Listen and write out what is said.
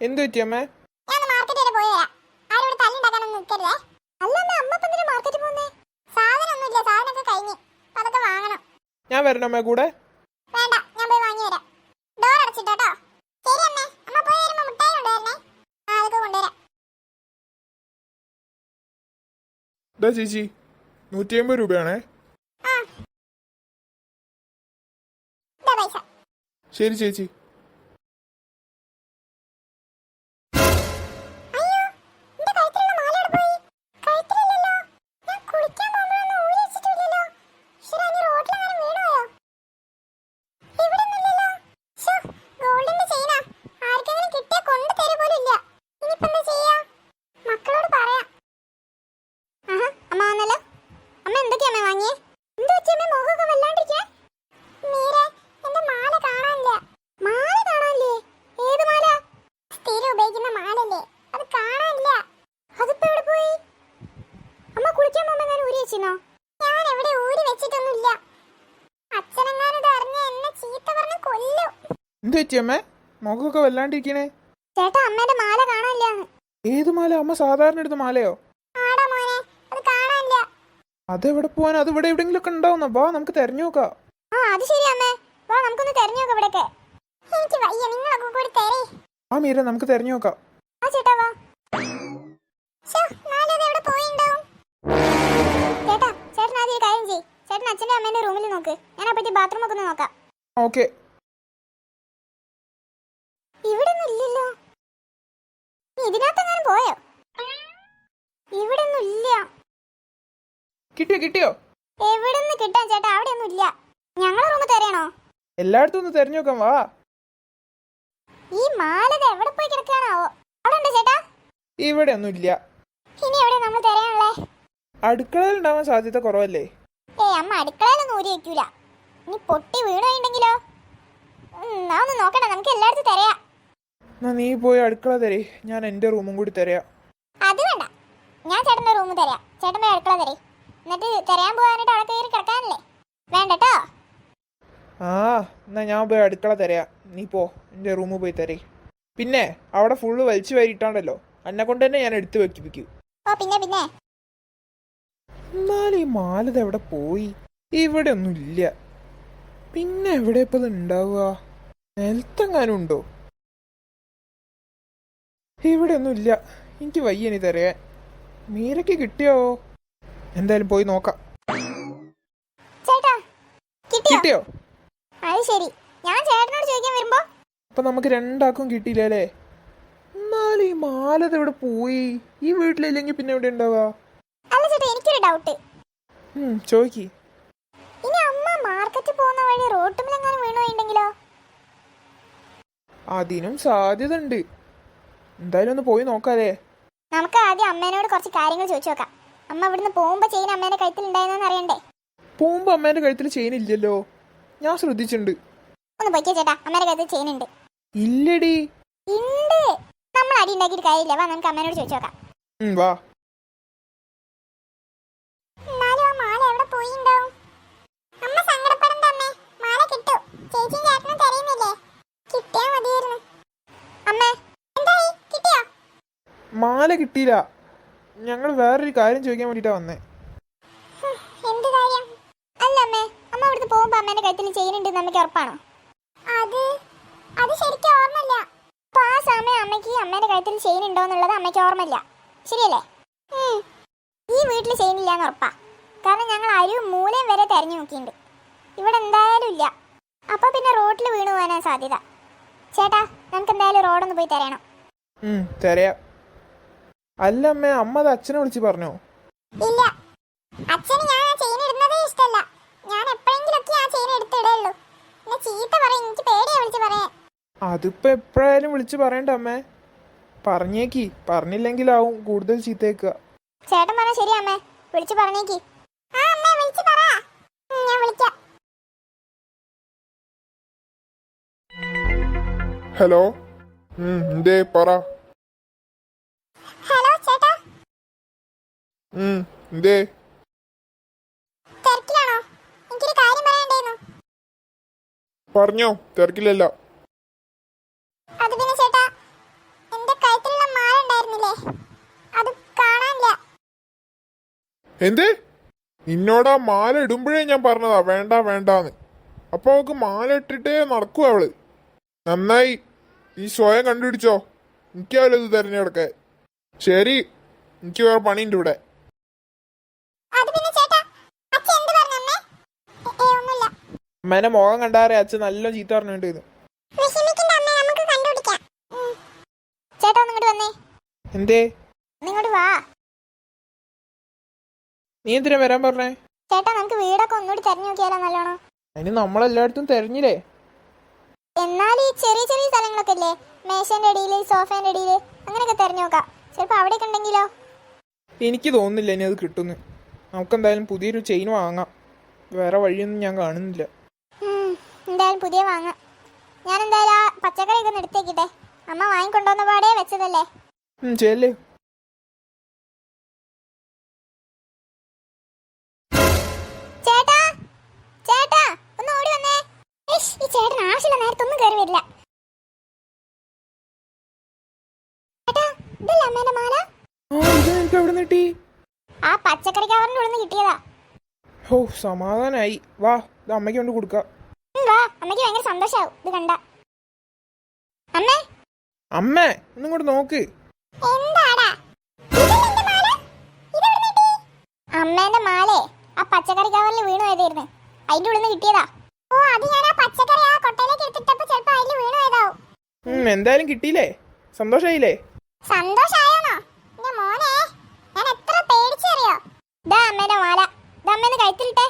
എന്ത് പറ്റിയമ്മേ ഞാൻ വരണമ്മേ കൂടെ? വേണ്ട ഞാൻ പോയി വാങ്ങി വരാം. ഡോർ അടച്ചിട്ടോ ശരി അമ്മേ അമ്മ പോയി വരുമ്പോ മുട്ടായി കൊണ്ടുവരണേ കൊണ്ടുവരാം ചേച്ചി നൂറ്റി അമ്പത് രൂപയാണേ ശരി ചേച്ചി. പറ്റി അമ്മേ മുഖമൊക്കെ വല്ലാണ്ടിരിക്കണേ. ചേട്ടാ അമ്മേന്റെ മാല കാണാനില്ല. ഏത് മാല? അമ്മ സാധാരണ എടുത്ത മാലയോ? അതെവിടെ പോവാൻ അത് ഇവിടെ എവിടെങ്കിലും ഒക്കെ ഉണ്ടാവുന്ന? വാ നമുക്ക് തെരഞ്ഞു നോക്കാം. ആ അത് ശരി അമ്മേ. വാ നമുക്കൊന്ന് തെരഞ്ഞു നോക്കാം ഇവിടെയൊക്കെ. എനിക്ക് വയ്യ നിങ്ങളൊക്കെ കൂടി തരേ. ആ മീര നമുക്ക് തെരഞ്ഞു നോക്കാം. ആ ചേട്ടാ വാ? ചേട്ടാ ചേട്ടൻ ആദ്യം ഒരു കാര്യം ചെയ്യ്. ചേട്ടൻ അച്ഛന്റെ അമ്മേന്റെ റൂമിൽ നോക്ക്. ഞാൻ അപ്പോഴത്തെ ബാത്റൂം ഒക്കെ ഒന്ന് നോക്കാം. ഓക്കെ ഇവിടെ ഒന്നും ഇല്ലല്ലോ നീ ഇതിനകത്തെങ്ങാനും പോയോ? ഇവിടെ ഒന്നും ഇല്ല. കിട്ടിയോ കിട്ടിയോ? എവിടെ നിന്ന് കിട്ടാൻ ചേട്ടാ? അവിടെ ഒന്നും ഇല്ല. ഞങ്ങളെ റൂം തരണോ? എല്ലായിടത്തും ഒന്ന് തെരഞ്ഞു നോക്കാം വാ. ഈ മാല ഇത് എവിടെ പോയി കിടക്കാനാവോ അവിടെ ഉണ്ട് ചേട്ടാ? ഇവിടെ ഒന്നും ഇല്ല. ഇനി എവിടെ നമ്മൾ തരാനുള്ളേ? അടുക്കളയിൽ ഉണ്ടാവാൻ സാധ്യത കുറവല്ലേ? ഏ അമ്മ അടുക്കളയിലൊന്നും ഊരി വെക്കൂല ഇനി പൊട്ടി വീണുണ്ടെങ്കിലോ? എന്നാ ഒന്ന് നോക്കണ്ട നമുക്ക് എല്ലായിടത്തും തരയാ എന്നാ നീ പോയി അടുക്കള തരേ. ഞാൻ എന്റെ റൂമും കൂടി തരാം. അത് വേണ്ട. ഞാൻ ചേട്ടന്റെ റൂം തരാം. ചേട്ടൻ പോയി അടുക്കള തരേ. എന്നിട്ട് തരാൻ പോകാനായിട്ട് അവിടെ കയറി കിടക്കാനല്ലേ? വേണ്ടട്ടോ ആ എന്നാ ഞാൻ പോയി അടുക്കള തരാം. നീ പോ. എന്റെ റൂമിൽ പോയി തരേ. പിന്നെ അവിടെ ഫുള്ള് വലിച്ചു വരിട്ടാണല്ലോ എന്നെ കൊണ്ട് തന്നെ ഞാൻ എടുത്തു വെക്കിപ്പിക്കൂ. ഓ പിന്നെ പിന്നെ. എന്നാലും ഈ മാലത് എവിടെ പോയി? ഇവിടെ ഒന്നും ഇല്ല പിന്നെ എവിടെ ഇപ്പൊ ഉണ്ടാവുക? നിലത്തെങ്ങാനും ഉണ്ടോ ഇവിടെ ഒന്നും ഇല്ല എനിക്ക് വയ്യ ഇനി തരാൻ മീരയ്ക്ക് കിട്ടിയോ? എന്തായാലും പോയി നോക്കാം. കിട്ടിയോ? അത് ശരി. ഞാൻ ചേട്ടനോട് ചോദിക്കാൻ വരുമ്പോ? അപ്പൊ നമുക്ക് രണ്ടാക്കും കിട്ടിയില്ലേ എന്നാലും ഈ മാലത് ഇവിടെ പോയി? ഈ വീട്ടിലില്ലെങ്കിൽ പിന്നെ എവിടെ ഉണ്ടാവുക? അല്ല ചേട്ടാ എനിക്കൊരു ഡൗട്ട് ചോദിക്കി ഇനി അമ്മ മാർക്കറ്റിൽ പോകുന്ന വഴി റോട്ടുമിലെങ്ങാനും വീണുപോയിട്ടുണ്ടെങ്കിലോ? അതിനും സാധ്യത ഉണ്ട് എന്തായാലും ഒന്ന് പോയി നോക്കാല്ലേ നമുക്ക് ആദ്യം അമ്മേനോട് കുറച്ച് കാര്യങ്ങൾ ചോദിച്ചു നോക്കാം. അമ്മ ഇവിടുന്ന് പോകുമ്പോ ചെയ്യുന്ന അമ്മേന്റെ കഴുത്തിൽ ഉണ്ടായിരുന്നു അറിയണ്ടേ? പോകുമ്പോ അമ്മേന്റെ കഴുത്തിൽ ചെയിൻ ഇല്ലല്ലോ. ഞാൻ ശ്രദ്ധിച്ചിട്ടുണ്ട്. ഒന്ന് പൊയ്ക്കോ ചേട്ടാ അമ്മേന്റെ കഴുത്തിൽ ഉണ്ട് ഇല്ലടി. ഉണ്ട് നമ്മൾ അടി ഉണ്ടാക്കിയിട്ട് കാര്യമില്ല. വാ നമുക്ക് അമ്മേനോട് ചോദിച്ചു നോക്കാം. വാ. എന്നാലും ആ മാല എവിടെ പോയിണ്ടാവും അമ്മ സങ്കടപ്പെടണ്ട അമ്മേ മാല കിട്ടും ചേച്ചിയും ചേട്ടനും തരുന്നില്ലേ കിട്ടിയാ മതിയായിരുന്നു അമ്മേ എന്തായി കിട്ടിയോ മാല കിട്ടിയില്ല. ഞങ്ങൾ വേറൊരു കാര്യം ചോദിക്കാൻ വേണ്ടിട്ടാ വന്നേ. എന്ത് കാര്യം? അല്ല അമ്മേ അമ്മ പോകുമ്പോ അമ്മേന്റെ അമ്മയ്ക്ക് ഉറപ്പാണോ? അത് അത് ശരിക്കും ഓർമ്മയില്ല. അപ്പൊ ആ സമയം അമ്മയ്ക്ക് അമ്മേന്റെ എന്നുള്ളത് അമ്മയ്ക്ക് ഓർമ്മയില്ല. ശരിയല്ലേ? ഈ വീട്ടിൽ ചെയിൻ ഇല്ലാന്ന് ഉറപ്പാ. കാരണം ഞങ്ങൾ അരിവും മൂലയും വരെ തെരഞ്ഞു നോക്കിയിട്ടുണ്ട് ഇവിടെ എന്തായാലും ഇല്ല. അപ്പൊ പിന്നെ റോഡിൽ വീണു പോകാനാ സാധ്യത. ചേട്ടാ നമുക്ക് എന്തായാലും റോഡൊന്ന് പോയി തരണം തരാം അല്ല അമ്മേ അമ്മ അത് അച്ഛനെ വിളിച്ച് പറഞ്ഞോ? ഇല്ല. അച്ഛന് ഞാൻ ആ ചെയിൻ ഇടുന്നതേ ഇഷ്ടമല്ല ഞാൻ എപ്പോഴെങ്കിലൊക്കെ ആ ചെയിൻ എടുത്തിടുള്ളൂ എന്നെ ചീത്ത പറയും എനിക്ക് പേടിയാ വിളിച്ച് പറയാൻ. അതിപ്പോ എപ്പോഴായാലും വിളിച്ച് പറയണ്ട അമ്മേ. പറഞ്ഞേക്കി. പറഞ്ഞില്ലെങ്കിലാവും കൂടുതൽ ചീത്തേക്കുക. ചേട്ടൻ പറഞ്ഞ ശരി അമ്മേ. വിളിച്ച് പറഞ്ഞേക്കി. ആ അമ്മേ വിളിച്ച് പറ. ഉം, ഞാൻ വിളിക്കാം. ഹലോ? ഉം, എന്തേ പറ. പറഞ്ഞോ തിരക്കിലല്ല അത് പിന്നെ ചേട്ടാ മാല ഉണ്ടായിരുന്നില്ലേ അത് കാണാനില്ല. എന്ത്? നിന്നോടാ മാല ഇടുമ്പോഴേ ഞാൻ പറഞ്ഞതാ വേണ്ട വേണ്ടാന്ന്. അപ്പൊ അവക്ക് മാല ഇട്ടിട്ടേ നടക്കൂ അവൾ. നന്നായി. ഈ സ്വയം കണ്ടുപിടിച്ചോ. എനിക്കാവില്ല ഇത് തിരഞ്ഞെടുക്കാൻ. ശരി എനിക്ക് വേറെ പണിയുണ്ട് ഇവിടെ. അമ്മേനെ മുഖം കണ്ടാറേ അച്ഛൻ നല്ല ചീത്ത പറഞ്ഞിട്ടുണ്ട് നമുക്ക്. ചേട്ടാ വന്നേ. എന്തേ? വാ. നീ എന്തിനാ വരാൻ പറഞ്ഞേ? ചേട്ടാ നമുക്ക് വീടൊക്കെ ഒന്നുകൂടി തെരഞ്ഞു നോക്കിയാലോ നല്ലോണം? അതിന് നമ്മളെല്ലായിടത്തും തെരഞ്ഞില്ലേ? എന്നാൽ ഈ ചെറിയ ചെറിയ സ്ഥലങ്ങളൊക്കെ ഇല്ലേ? മേശന്റെ അടിയിൽ സോഫേന്റെ അടിയിൽ അങ്ങനെയൊക്കെ തെരഞ്ഞു നോക്കാം. ചിലപ്പോ അവിടെയൊക്കെ ഉണ്ടെങ്കിലോ? എനിക്ക് തോന്നുന്നില്ല ഇനി അത് കിട്ടുന്നു. നമുക്കെന്തായാലും പുതിയൊരു ചെയിൻ വാങ്ങാം. വേറെ വഴിയൊന്നും ഞാൻ കാണുന്നില്ല. എന്തായാലും പുതിയ വാങ്ങാം. ഞാൻ എന്തായാലും ആ പച്ചക്കറിയൊക്കെ ഒന്ന് എടുത്തേക്കിട്ടെ. അമ്മ വാങ്ങിക്കൊണ്ടുവന്ന പാടേ വെച്ചതല്ലേ? ചെല്ലേ. ചേട്ടാ ചേട്ടാ ഒന്ന് ഓടി വന്നേ. ഈ ചേട്ടൻ ആവശ്യമില്ല നേരത്തൊന്നും കയറി വരില്ല. ചേട്ടാ ഇതല്ലേ അമ്മേന്റെ മാല? ആ ഇത് എനിക്ക് ആ പച്ചക്കറി കവറിന്റെ ഉള്ളിൽ നിന്ന് കിട്ടിയതാ. ഓ സമാധാനായി. വാ ഇത് അമ്മയ്ക്ക് കൊണ്ട് കൊടുക്കാം. അമ്മയ്ക്ക് ഭയങ്കര സന്തോഷാവും. ഇത് കണ്ട. അമ്മേ? അമ്മേ ഒന്നും കൂടെ നോക്ക്. എന്താടാ? അമ്മേന്റെ മാലേ ആ പച്ചക്കറി കവറിൽ വീണു പോയതായിരുന്നു. അതിന്റെ ഉള്ളിൽ കിട്ടിയതാ. ഓ അത് ഞാൻ ആ പച്ചക്കറി ആ കൊട്ടയിലേക്ക് എടുത്തിട്ടപ്പോ ചിലപ്പോ അതിൽ വീണു പോയതാവും. എന്തായാലും കിട്ടിയില്ലേ? സന്തോഷായില്ലേ? സന്തോഷായോന്നോ? എന്റെ മോനെ ഞാൻ എത്ര പേടിച്ചറിയോ ഇതാ അമ്മേന്റെ മാല. ഇതാ അമ്മേന്ന് കഴുത്തിലിട്ടേ.